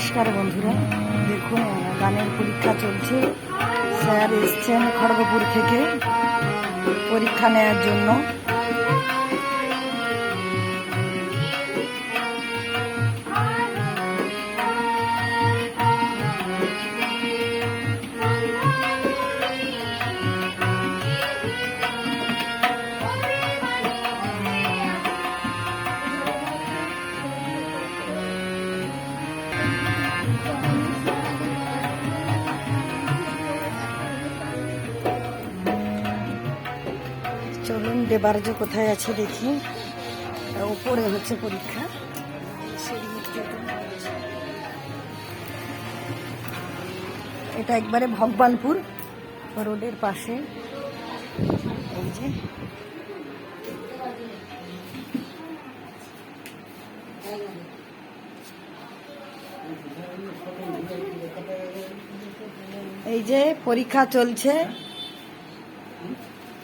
নমস্কার বন্ধুরা। দেখুন গানের পরীক্ষা চলছে। স্যার এসছেন খড়গপুর থেকে পরীক্ষা নেওয়ার জন্য। চলুন দেবার্য কোথায় আছে দেখি। ওপরে হচ্ছে পরীক্ষা। এটা একবারে ভগবানপুর রোডের পাশে। এই যে। এই যে, পরীক্ষা চলছে।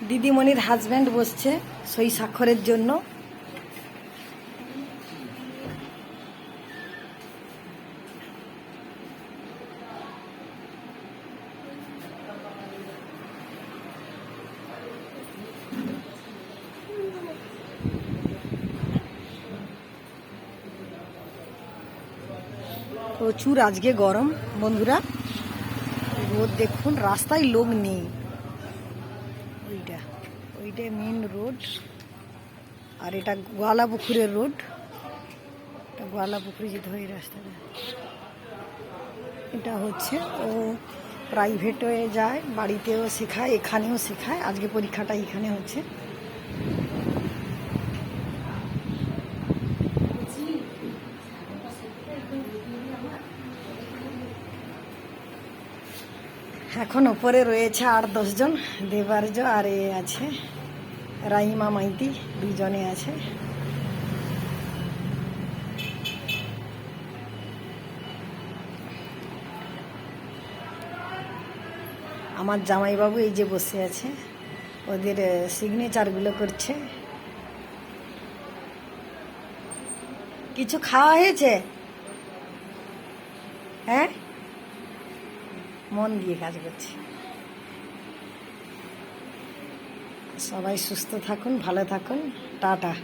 দিদিমণির হাজব্যান্ড বসছে সই স্বাক্ষরের জন্য। প্রচুর আজকে গরম, বন্ধুরা। রোদ দেখুন, রাস্তায় লোক নেই। ওইটা ওইটা মেন রোড আর এটা গোয়ালা পুকুরের রোড এটা গোয়ালা পুকুরে যেতে হয় এই রাস্তাটা। এটা হচ্ছে ও প্রাইভেটে যায়, বাড়িতেও শেখায়, এখানেও শেখায়। আজকে পরীক্ষাটা এখানে হচ্ছে। এখন ওপরে রয়েছে আট দশজন। দেবার্য আর এ আছে। রাইমা মাইতি দুজনে আছে। আমার জামাইবাবু এই যে বসে আছে। ওদের সিগনেচারগুলো করছে। কিছু খাওয়া হয়েছে? হ্যাঁ? মন দিয়ে কাজ করছি। সবাই সুস্থ থাকুন ভালো থাকুন টাটা।